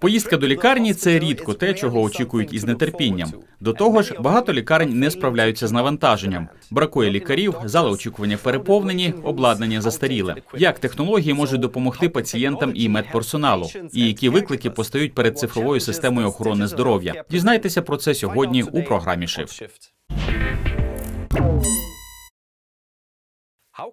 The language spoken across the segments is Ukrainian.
Поїздка до лікарні це рідко те, чого очікують із нетерпінням. До того ж, багато лікарень не справляються з навантаженням. Бракує лікарів, зали очікування переповнені, обладнання застаріле. Як технології можуть допомогти пацієнтам і медперсоналу? І які виклики постають перед цифровою системою охорони здоров'я? Дізнайтеся про це сьогодні у програмі Shift.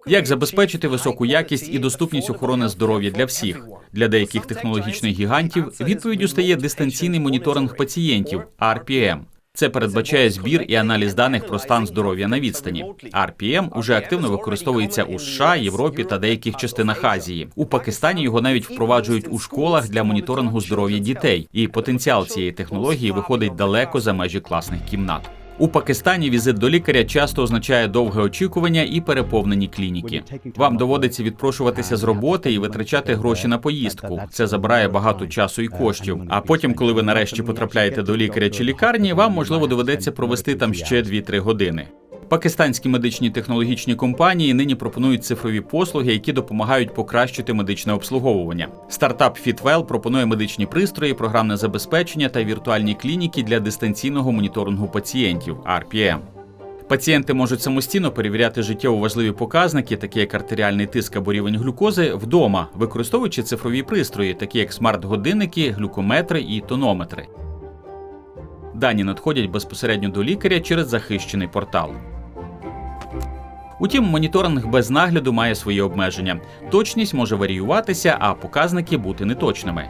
Як забезпечити високу якість і доступність охорони здоров'я для всіх? Для деяких технологічних гігантів відповіддю стає дистанційний моніторинг пацієнтів RPM. Це передбачає збір і аналіз даних про стан здоров'я на відстані. RPM уже активно використовується у США, Європі та деяких частинах Азії. У Пакистані його навіть впроваджують у школах для моніторингу здоров'я дітей, і потенціал цієї технології виходить далеко за межі класних кімнат. У Пакистані візит до лікаря часто означає довге очікування і переповнені клініки. Вам доводиться відпрошуватися з роботи і витрачати гроші на поїздку. Це забирає багато часу і коштів. А потім, коли ви нарешті потрапляєте до лікаря чи лікарні, вам можливо доведеться провести там ще 2-3 години. Пакистанські медичні технологічні компанії нині пропонують цифрові послуги, які допомагають покращити медичне обслуговування. Стартап Fitwell пропонує медичні пристрої, програмне забезпечення та віртуальні клініки для дистанційного моніторингу пацієнтів RPM. Пацієнти можуть самостійно перевіряти життєво важливі показники, такі як артеріальний тиск або рівень глюкози, вдома, використовуючи цифрові пристрої, такі як смарт-годинники, глюкометри і тонометри. Дані надходять безпосередньо до лікаря через захищений портал. Утім, моніторинг без нагляду має свої обмеження. Точність може варіюватися, а показники бути неточними.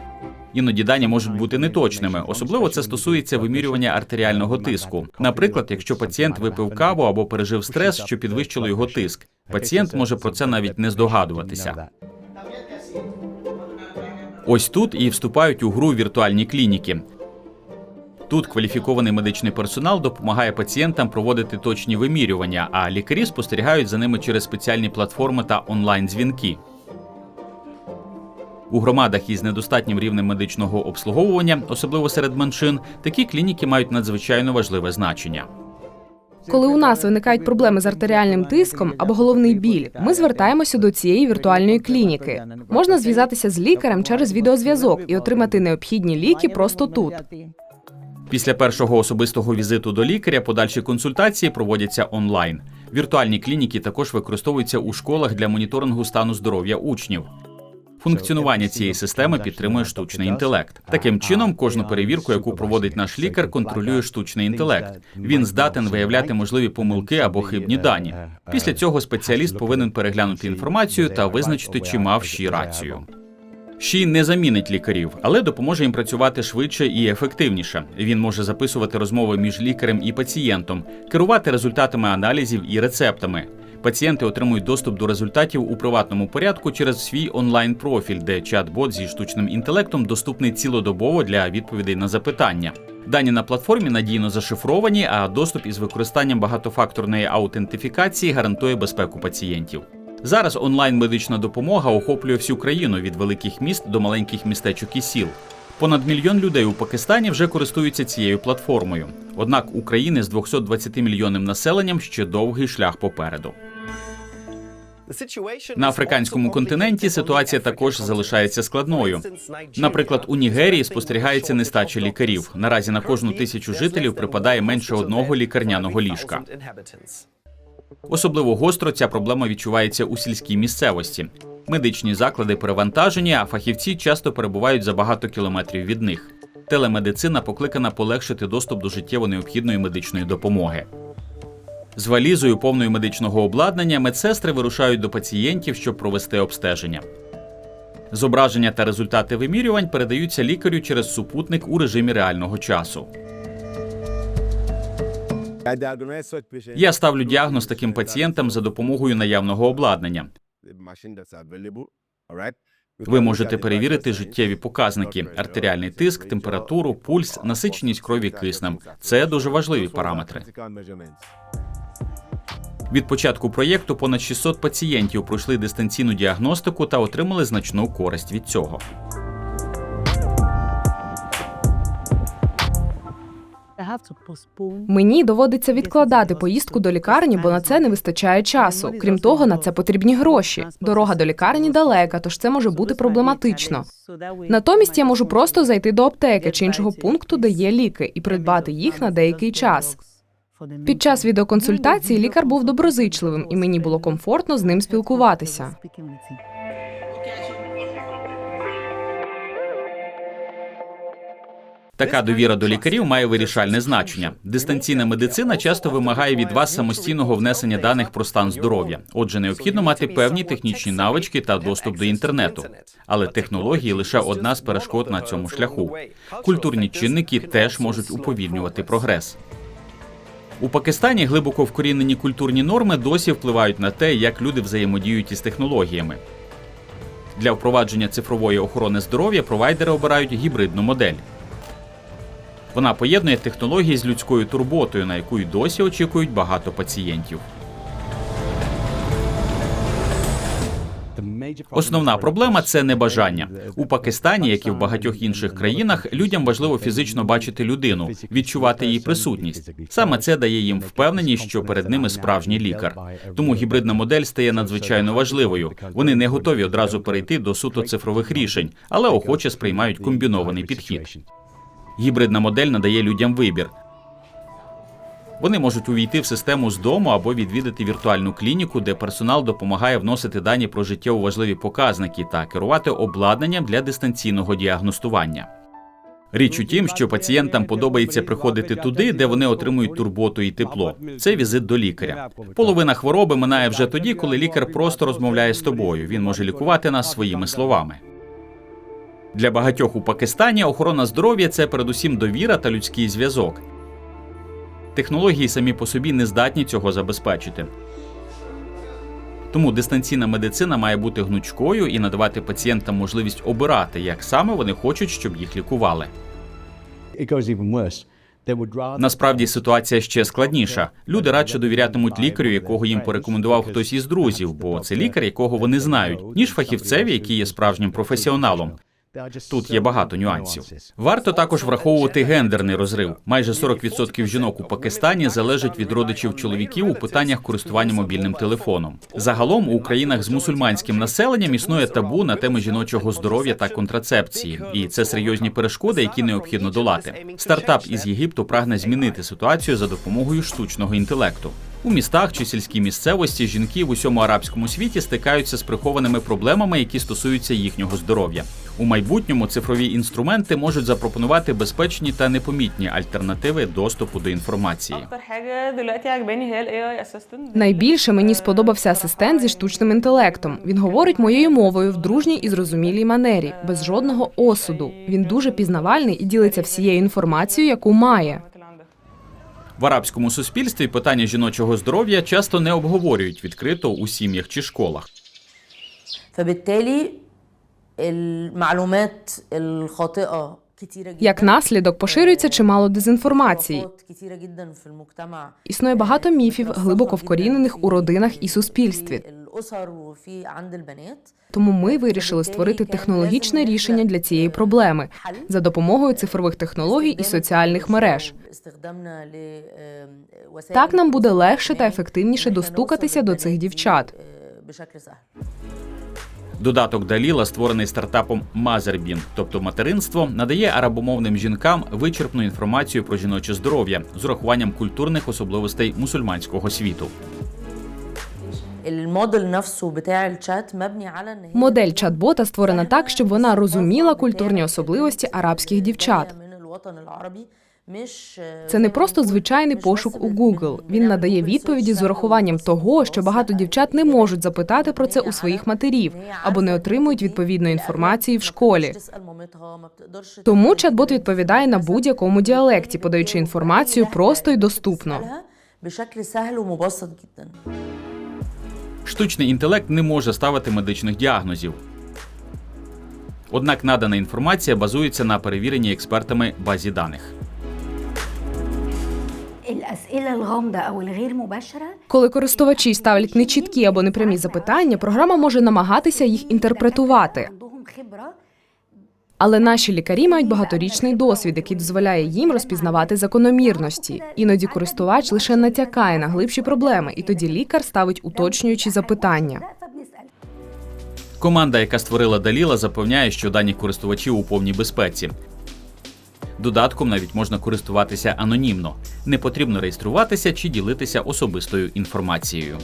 Іноді дані можуть бути неточними, особливо це стосується вимірювання артеріального тиску. Наприклад, якщо пацієнт випив каву або пережив стрес, що підвищило його тиск. Пацієнт може про це навіть не здогадуватися. Ось тут і вступають у гру віртуальні клініки. Тут кваліфікований медичний персонал допомагає пацієнтам проводити точні вимірювання, а лікарі спостерігають за ними через спеціальні платформи та онлайн-дзвінки. У громадах із недостатнім рівнем медичного обслуговування, особливо серед меншин, такі клініки мають надзвичайно важливе значення. Коли у нас виникають проблеми з артеріальним тиском або головний біль, ми звертаємося до цієї віртуальної клініки. Можна зв'язатися з лікарем через відеозв'язок і отримати необхідні ліки просто тут. Після першого особистого візиту до лікаря подальші консультації проводяться онлайн. Віртуальні клініки також використовуються у школах для моніторингу стану здоров'я учнів. Функціонування цієї системи підтримує штучний інтелект. Таким чином, кожну перевірку, яку проводить наш лікар, контролює штучний інтелект. Він здатен виявляти можливі помилки або хибні дані. Після цього спеціаліст повинен переглянути інформацію та визначити, чи мав щі рацію. Ші не замінить лікарів, але допоможе їм працювати швидше і ефективніше. Він може записувати розмови між лікарем і пацієнтом, керувати результатами аналізів і рецептами. Пацієнти отримують доступ до результатів у приватному порядку через свій онлайн-профіль, де чат-бот зі штучним інтелектом доступний цілодобово для відповідей на запитання. Дані на платформі надійно зашифровані, а доступ із використанням багатофакторної аутентифікації гарантує безпеку пацієнтів. Зараз онлайн медична допомога охоплює всю країну від великих міст до маленьких містечок і сіл. Понад мільйон людей у Пакистані вже користуються цією платформою. Однак України з 220 мільйонним населенням ще довгий шлях попереду. На африканському континенті ситуація також залишається складною. Наприклад, у Нігерії спостерігається нестача лікарів. Наразі на кожну тисячу жителів припадає менше одного лікарняного ліжка. Особливо гостро ця проблема відчувається у сільській місцевості. Медичні заклади перевантажені, а фахівці часто перебувають за багато кілометрів від них. Телемедицина покликана полегшити доступ до життєво необхідної медичної допомоги. З валізою повною медичного обладнання медсестри вирушають до пацієнтів, щоб провести обстеження. Зображення та результати вимірювань передаються лікарю через супутник у режимі реального часу. Я ставлю діагноз таким пацієнтам за допомогою наявного обладнання. Ви можете перевірити життєві показники: артеріальний тиск, температуру, пульс, насиченість крові киснем. Це дуже важливі параметри. Від початку проєкту понад 600 пацієнтів пройшли дистанційну діагностику та отримали значну користь від цього. Мені доводиться відкладати поїздку до лікарні, бо на це не вистачає часу. Крім того, на це потрібні гроші. Дорога до лікарні далека, тож це може бути проблематично. Натомість я можу просто зайти до аптеки чи іншого пункту, де є ліки, і придбати їх на деякий час. Під час відеоконсультації лікар був доброзичливим, і мені було комфортно з ним спілкуватися. Така довіра до лікарів має вирішальне значення. Дистанційна медицина часто вимагає від вас самостійного внесення даних про стан здоров'я. Отже, необхідно мати певні технічні навички та доступ до інтернету. Але технології лише одна з перешкод на цьому шляху. Культурні чинники теж можуть уповільнювати прогрес. У Пакистані глибоко вкорінені культурні норми досі впливають на те, як люди взаємодіють із технологіями. Для впровадження цифрової охорони здоров'я провайдери обирають гібридну модель. Вона поєднує технології з людською турботою, на яку й досі очікують багато пацієнтів. Основна проблема це небажання. У Пакистані, як і в багатьох інших країнах, людям важливо фізично бачити людину, відчувати її присутність. Саме це дає їм впевненість, що перед ними справжній лікар. Тому гібридна модель стає надзвичайно важливою. Вони не готові одразу перейти до суто цифрових рішень, але охоче сприймають комбінований підхід. Гібридна модель надає людям вибір. Вони можуть увійти в систему з дому або відвідати віртуальну клініку, де персонал допомагає вносити дані про життєво важливі показники та керувати обладнанням для дистанційного діагностування. Річ у тім, що пацієнтам подобається приходити туди, де вони отримують турботу і тепло. Це візит до лікаря. Половина хвороби минає вже тоді, коли лікар просто розмовляє з тобою. Він може лікувати нас своїми словами. Для багатьох у Пакистані охорона здоров'я це передусім довіра та людський зв'язок. Технології самі по собі не здатні цього забезпечити. Тому дистанційна медицина має бути гнучкою і надавати пацієнтам можливість обирати, як саме вони хочуть, щоб їх лікували. Насправді ситуація ще складніша. Люди радше довірятимуть лікарю, якого їм порекомендував хтось із друзів, бо це лікар, якого вони знають, ніж фахівцеві, який є справжнім професіоналом. Тут є багато нюансів. Варто також враховувати гендерний розрив. Майже 40% жінок у Пакистані залежать від родичів чоловіків у питаннях користування мобільним телефоном. Загалом у країнах з мусульманським населенням існує табу на теми жіночого здоров'я та контрацепції, і це серйозні перешкоди, які необхідно долати. Стартап із Єгипту прагне змінити ситуацію за допомогою штучного інтелекту. У містах чи сільській місцевості жінки в усьому арабському світі стикаються з прихованими проблемами, які стосуються їхнього здоров'я. У майбутньому цифрові інструменти можуть запропонувати безпечні та непомітні альтернативи доступу до інформації. Найбільше мені сподобався асистент зі штучним інтелектом. Він говорить моєю мовою в дружній і зрозумілій манері, без жодного осуду. Він дуже пізнавальний і ділиться всією інформацією, яку має. В арабському суспільстві питання жіночого здоров'я часто не обговорюють відкрито у сім'ях чи школах. Як наслідок поширюється чимало дезінформації. Існує багато міфів, глибоко вкорінених у родинах і суспільстві. Тому ми вирішили створити технологічне рішення для цієї проблеми за допомогою цифрових технологій і соціальних мереж. Так нам буде легше та ефективніше достукатися до цих дівчат. Додаток Даліла, створений стартапом Мазербін, тобто материнство, надає арабомовним жінкам вичерпну інформацію про жіноче здоров'я з урахуванням культурних особливостей мусульманського світу. Модель чат-бота створена так, щоб вона розуміла культурні особливості арабських дівчат. Це не просто звичайний пошук у Google. Він надає відповіді з урахуванням того, що багато дівчат не можуть запитати про це у своїх матерів або не отримують відповідної інформації в школі. Тому чат-бот відповідає на будь-якому діалекті, подаючи інформацію просто і доступно. Штучний інтелект не може ставити медичних діагнозів. Однак надана інформація базується на перевіренні експертами базі даних. Коли користувачі ставлять нечіткі або непрямі запитання, програма може намагатися їх інтерпретувати. Але наші лікарі мають багаторічний досвід, який дозволяє їм розпізнавати закономірності. Іноді користувач лише натякає на глибші проблеми, і тоді лікар ставить уточнюючі запитання. Команда, яка створила Даліла, запевняє, що дані користувачів у повній безпеці. Додатком навіть можна користуватися анонімно. Не потрібно реєструватися чи ділитися особистою інформацією.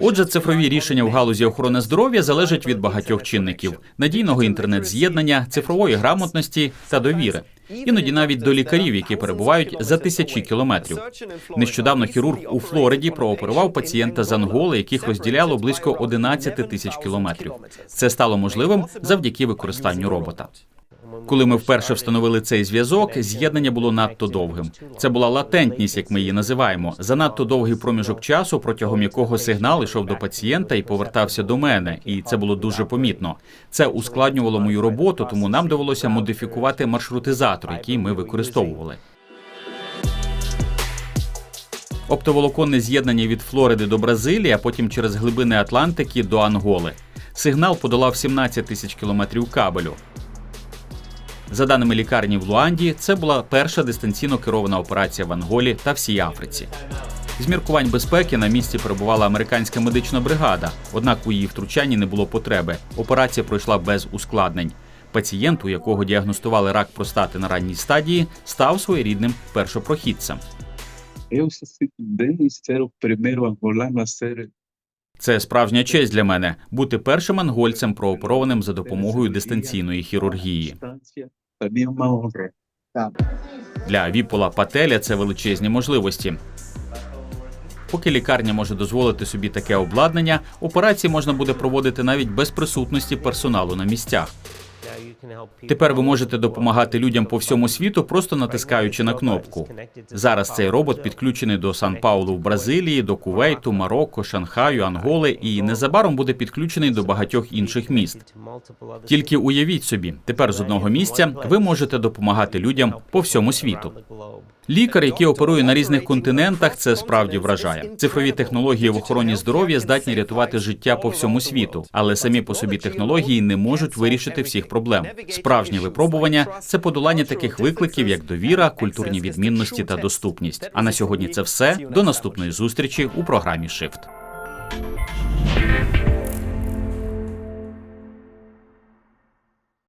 Отже, цифрові рішення в галузі охорони здоров'я залежать від багатьох чинників: надійного інтернет-з'єднання, цифрової грамотності та довіри. Іноді навіть до лікарів, які перебувають за тисячі кілометрів. Нещодавно хірург у Флориді прооперував пацієнта з Анголи, яких розділяло близько 11 тисяч кілометрів. Це стало можливим завдяки використанню робота. Коли ми вперше встановили цей зв'язок, з'єднання було надто довгим. Це була латентність, як ми її називаємо, занадто довгий проміжок часу, протягом якого сигнал йшов до пацієнта і повертався до мене, і це було дуже помітно. Це ускладнювало мою роботу, тому нам довелося модифікувати маршрутизатор, який ми використовували. Оптоволоконне з'єднання від Флориди до Бразилії, а потім через глибини Атлантики до Анголи. Сигнал подолав 17 тисяч кілометрів кабелю. За даними лікарні в Луанді, це була перша дистанційно керована операція в Анголі та всій Африці. З міркувань безпеки на місці перебувала американська медична бригада, однак у її втручанні не було потреби. Операція пройшла без ускладнень. Пацієнт, у якого діагностували рак простати на ранній стадії, став своєрідним першопрохідцем. Eu sou Denis, ser o primeiro Це справжня честь для мене бути першим ангольцем, прооперованим за допомогою дистанційної хірургії. Для Віпола Пателя це величезні можливості. Поки лікарня може дозволити собі таке обладнання, операції можна буде проводити навіть без присутності персоналу на місцях. Тепер ви можете допомагати людям по всьому світу, просто натискаючи на кнопку. Зараз цей робот підключений до Сан-Паулу в Бразилії, до Кувейту, Марокко, Шанхаю, Анголи і незабаром буде підключений до багатьох інших міст. Тільки уявіть собі, тепер з одного місця ви можете допомагати людям по всьому світу. Лікар, який оперує на різних континентах, це справді вражає. Цифрові технології в охороні здоров'я здатні рятувати життя по всьому світу, але самі по собі технології не можуть вирішити всіх проблем. Справжнє випробування це подолання таких викликів, як довіра, культурні відмінності та доступність. А на сьогодні це все. До наступної зустрічі у програмі Shift.